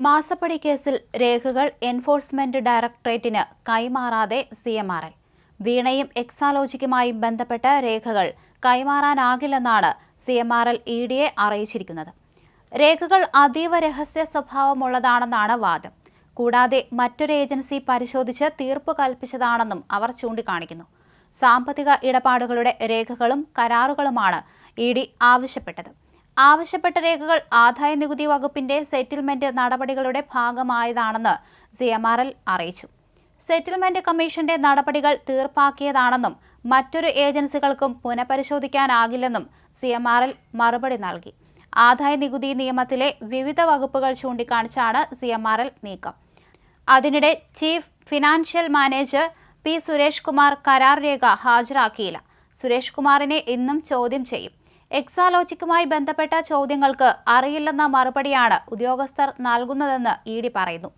മാസപ്പടി കേസിൽ രേഖകൾ എൻഫോഴ്സ്മെന്റ് ഡയറക്ടറേറ്റിന് കൈമാറാതെ സി എം ആർ എൽ വീണയും എക്സാലോജിക്കുമായും ബന്ധപ്പെട്ട രേഖകൾ കൈമാറാനാകില്ലെന്നാണ് C M R L E ഡിയെ അറിയിച്ചിരിക്കുന്നത്. രേഖകൾ അതീവ രഹസ്യ സ്വഭാവമുള്ളതാണെന്നാണ് വാദം. കൂടാതെ മറ്റൊരു ഏജൻസി പരിശോധിച്ച് തീർപ്പ് കൽപ്പിച്ചതാണെന്നും അവർ ചൂണ്ടിക്കാണിക്കുന്നു. സാമ്പത്തിക ഇടപാടുകളുടെ രേഖകളും കരാറുകളുമാണ് ഇ ഡി ആവശ്യപ്പെട്ടത്. ആവശ്യപ്പെട്ട രേഖകൾ ആദായ നികുതി വകുപ്പിന്റെ സെറ്റിൽമെന്റ് നടപടികളുടെ ഭാഗമായതാണെന്ന് സി എം ആർ എൽ അറിയിച്ചു. സെറ്റിൽമെന്റ് കമ്മീഷന്റെ നടപടികൾ തീർപ്പാക്കിയതാണെന്നും മറ്റൊരു ഏജൻസികൾക്കും പുനഃപരിശോധിക്കാനാകില്ലെന്നും സി എം ആർ എൽ മറുപടി നൽകി. ആദായ നികുതി നിയമത്തിലെ വിവിധ വകുപ്പുകൾ ചൂണ്ടിക്കാണിച്ചാണ് സി എം ആർ എൽ നീക്കം. അതിനിടെ chief financial manager P Suresh Kumar കരാർ രേഖ ഹാജരാക്കിയില്ല. സുരേഷ് കുമാറിനെ ഇന്നും ചോദ്യം ചെയ്യും. എക്സാലോജിക്കുമായി ബന്ധപ്പെട്ട ചോദ്യങ്ങൾക്ക് അറിയില്ലെന്ന മറുപടിയാണ് ഉദ്യോഗസ്ഥർ നൽകുന്നതെന്ന് ഇ ഡി പറയുന്നു.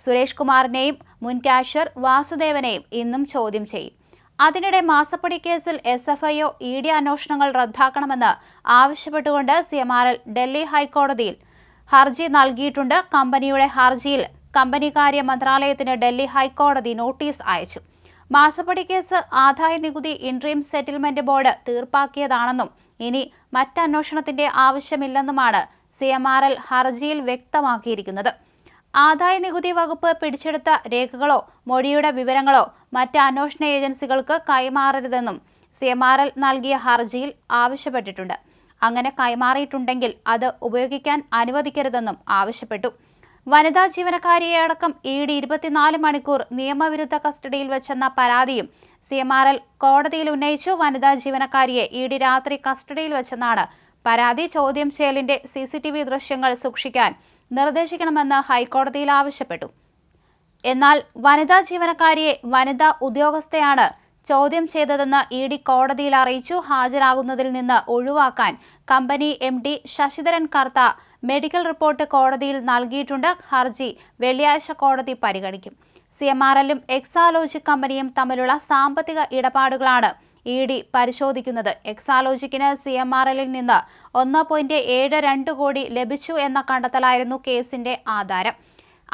സുരേഷ് കുമാറിനെയും മുൻ ക്യാഷ്യർ വാസുദേവനെയും ഇന്നും ചോദ്യം ചെയ്യും. അതിനിടെ മാസപ്പടി കേസിൽ S F I O E D അന്വേഷണങ്ങൾ റദ്ദാക്കണമെന്ന് ആവശ്യപ്പെട്ടുകൊണ്ട് C M R L Delhi ഹൈക്കോടതിയിൽ ഹർജി നൽകിയിട്ടുണ്ട്. കമ്പനിയുടെ ഹർജിയിൽ കമ്പനികാര്യ മന്ത്രാലയത്തിന് ഡൽഹി ഹൈക്കോടതി നോട്ടീസ് അയച്ചു. മാസപ്പടി കേസ് ആദായ നികുതി ഇൻട്രീം സെറ്റിൽമെന്റ് ബോർഡ് തീർപ്പാക്കിയതാണെന്നും ഇനി മറ്റന്വേഷണത്തിന്റെ ആവശ്യമില്ലെന്നുമാണ് സി എം ആർ എൽ ഹർജിയിൽ വ്യക്തമാക്കിയിരിക്കുന്നത്. ആദായ നികുതി വകുപ്പ് പിടിച്ചെടുത്ത രേഖകളോ മൊഴിയുടെ വിവരങ്ങളോ മറ്റ് അന്വേഷണ ഏജൻസികൾക്ക് കൈമാറരുതെന്നും സി എം ആർ എൽ നൽകിയ ഹർജിയിൽ ആവശ്യപ്പെട്ടിട്ടുണ്ട്. അങ്ങനെ കൈമാറിയിട്ടുണ്ടെങ്കിൽ അത് ഉപയോഗിക്കാൻ അനുവദിക്കരുതെന്നും ആവശ്യപ്പെട്ടു. വനിതാ ജീവനക്കാരിയെ അടക്കം ഇ ഡി ഇരുപത്തിനാല് മണിക്കൂർ നിയമവിരുദ്ധ കസ്റ്റഡിയിൽ വെച്ചെന്ന പരാതിയും സി എം ആർ എൽ കോടതിയിൽ ഉന്നയിച്ചു. വനിതാ ജീവനക്കാരിയെ ഇ ഡി രാത്രി കസ്റ്റഡിയിൽ വെച്ചെന്നാണ് പരാതി. ചോദ്യം ചെയ്യലിന്റെ സി സി ടി വി ദൃശ്യങ്ങൾ സൂക്ഷിക്കാൻ നിർദ്ദേശിക്കണമെന്ന് ഹൈക്കോടതിയിൽ ആവശ്യപ്പെട്ടു. എന്നാൽ വനിതാ ജീവനക്കാരിയെ വനിതാ ഉദ്യോഗസ്ഥയാണ് ചോദ്യം ചെയ്തതെന്ന് ഇ ഡി കോടതിയിൽ അറിയിച്ചു. ഹാജരാകുന്നതിൽ നിന്ന് ഒഴിവാക്കാൻ company M D Sasidharan Kartha medical report കോടതിയിൽ നൽകിയിട്ടുണ്ട്. ഹർജി വെള്ളിയാഴ്ച കോടതി പരിഗണിക്കും. സി എം ആർ എല്ലും എക്സാലോജിക് കമ്പനിയും തമ്മിലുള്ള സാമ്പത്തിക ഇടപാടുകളാണ് ഇ ഡി പരിശോധിക്കുന്നത്. എക്സാലോജിക്കിന് സി എം ആർ എല്ലിൽ നിന്ന് ഒന്ന് പോയിന്റ് ഏഴ് രണ്ട് കോടി ലഭിച്ചു എന്ന കണ്ടെത്തലായിരുന്നു കേസിന്റെ ആധാരം.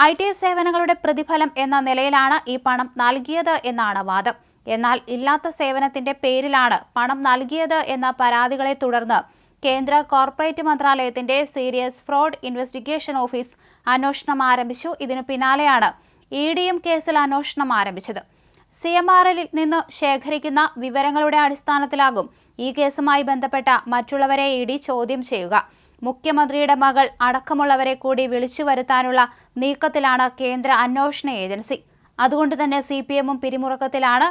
ഐ ടി സേവനങ്ങളുടെ പ്രതിഫലം എന്ന നിലയിലാണ് ഈ പണം നൽകിയത് എന്നാണ് വാദം. എന്നാൽ ഇല്ലാത്ത സേവനത്തിന്റെ പേരിലാണ് പണം നൽകിയത് എന്ന പരാതികളെ തുടർന്ന് കേന്ദ്ര കോർപ്പറേറ്റ് മന്ത്രാലയത്തിന്റെ സീരിയസ് ഫ്രോഡ് ഇൻവെസ്റ്റിഗേഷൻ ഓഫീസ് അന്വേഷണം ആരംഭിച്ചു. ഇതിനു പിന്നാലെയാണ് ഇ ഡിയും കേസിൽ അന്വേഷണം ആരംഭിച്ചത്. സി എം ആർ എല്ലിൽ നിന്ന് ശേഖരിക്കുന്ന വിവരങ്ങളുടെ അടിസ്ഥാനത്തിലാകും ഈ കേസുമായി ബന്ധപ്പെട്ട മറ്റുള്ളവരെ ഇ ഡി ചോദ്യം ചെയ്യുക. മുഖ്യമന്ത്രിയുടെ മകൾ അടക്കമുള്ളവരെ കൂടി വിളിച്ചു വരുത്താനുള്ള നീക്കത്തിലാണ് കേന്ദ്ര അന്വേഷണ ഏജൻസി. അതുകൊണ്ട് തന്നെ സി പി എമ്മും പിരിമുറക്കത്തിലാണ്.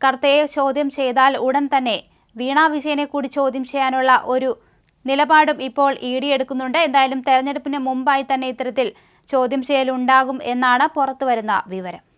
കർത്തയെ ചോദ്യം ചെയ്താൽ ഉടൻ തന്നെ വീണ വിജയനെ കൂടി ചോദ്യം ചെയ്യാനുള്ള ഒരു നിലപാടും ഇപ്പോൾ ഇ ഡി എടുക്കുന്നുണ്ട്. എന്തായാലും തെരഞ്ഞെടുപ്പിന് മുമ്പായി തന്നെ ഇത്തരത്തിൽ ചോദ്യം ചെയ്യലുണ്ടാകും എന്നാണ് പുറത്തുവരുന്ന വിവരം.